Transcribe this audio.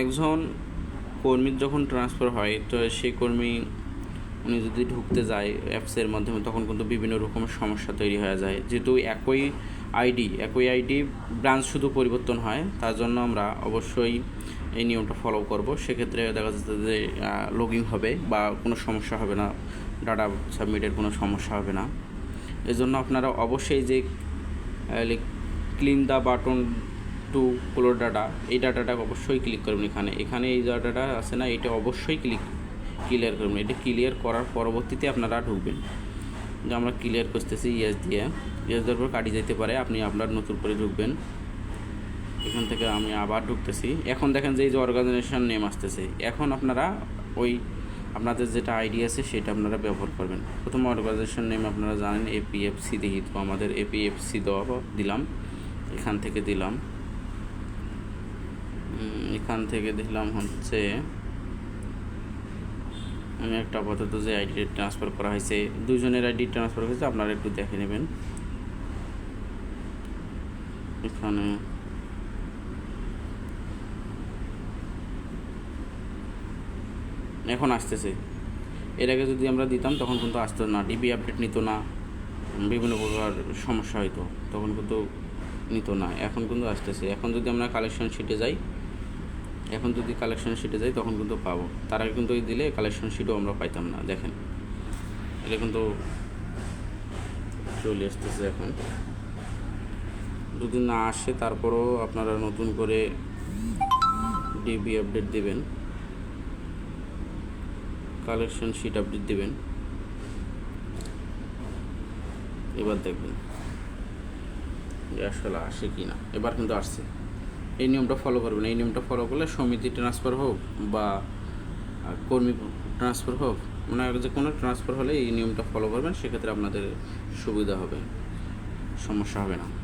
একজন কর্মীর যখন ট্রান্সফার হয়, তো সেই কর্মী, উনি যদি ঢুকতে যায় অ্যাপসের মাধ্যমে, তখন কিন্তু বিভিন্ন রকমের সমস্যা তৈরি হয়ে যায়। যেহেতু একই আইডি একই আইডি ব্রাঞ্চ শুধু পরিবর্তন হয়, তার জন্য আমরা অবশ্যই এই নিয়মটা ফলো করব। সেক্ষেত্রে দেখা যাচ্ছে যে লগ ইন হবে বা কোনো সমস্যা হবে না ডাটা সাবমিটের কোনো সমস্যা হবে না। এজন্য আপনারা অবশ্যই যে clean the button to cloud data এই ডাটাটা অবশ্যই ক্লিক করবেন এখানে। এখানে এই ডাটাটা আছে না, এটা অবশ্যই ক্লিক ক্লিয়ার করবেন। এটা ক্লিয়ার করার পরবর্তীতে আপনারা ঢুকবেন। যে আমরা ক্লিয়ার করতেছি ইয়েস দিয়ে। ইয়েস দেওয়ার পর কাটিয়ে যেতে পারে, আপনি আপনার নতুন করে ঢুকবেন। এখান থেকে আমি আবার ঢুকতেছি। এখন দেখেন যে এই যে অর্গানাইজেশন নেম আসতেছে। এখন আপনারা ওই আপনাদের যেটা আইডি আছে, সেটা আপনারা ব্যবহার করবেন। প্রথম অর্গানাইজেশন নেম আপনারা জানেন এপিএফসি দেখি তো আমাদের এপিএফসি দেওয়া দিলাম। এখান থেকে দিলাম। এখান থেকে দিলাম হচ্ছে, আমি একটা আপাতত যে আইডি ট্রান্সফার করা হয়েছে, দুজনের আইডি ট্রান্সফার হয়েছে, আপনারা একটু দেখে নেবেন। এখানে এখন আসতেছে। এর আগে যদি আমরা দিতাম, তখন কিন্তু আসতো না ডিবি আপডেট নিত না, বিভিন্ন প্রকার সমস্যা হইতো, তখন কিন্তু নিত না, এখন কিন্তু আসতেছে। এখন যদি আমরা কালেকশন শিটে যাই এখন যদি কালেকশন শিটে যাই, তখন কিন্তু পাবো। তার আগে কিন্তু এই দিলে কালেকশন শিটও আমরা পাইতাম না, দেখেন। এটা কিন্তু চলে আসতেছে এখন। যদি না আসে, তারপরও আপনারা নতুন করে ডিবি আপডেট দেবেন। কালেকশন শিট আপডেট দিবেন। এবার দেখবেন আসলে আসে কি না এবার কিন্তু আসছে। এই নিয়মটা ফলো করবেন এই নিয়মটা ফলো করলে সমিতি ট্রান্সফার হোক বা কর্মী ট্রান্সফার হোক মানে যে কোনো ট্রান্সফার হলে এই নিয়মটা ফলো করবেন, সেক্ষেত্রে আপনাদের সুবিধা হবে। সমস্যা হবে না।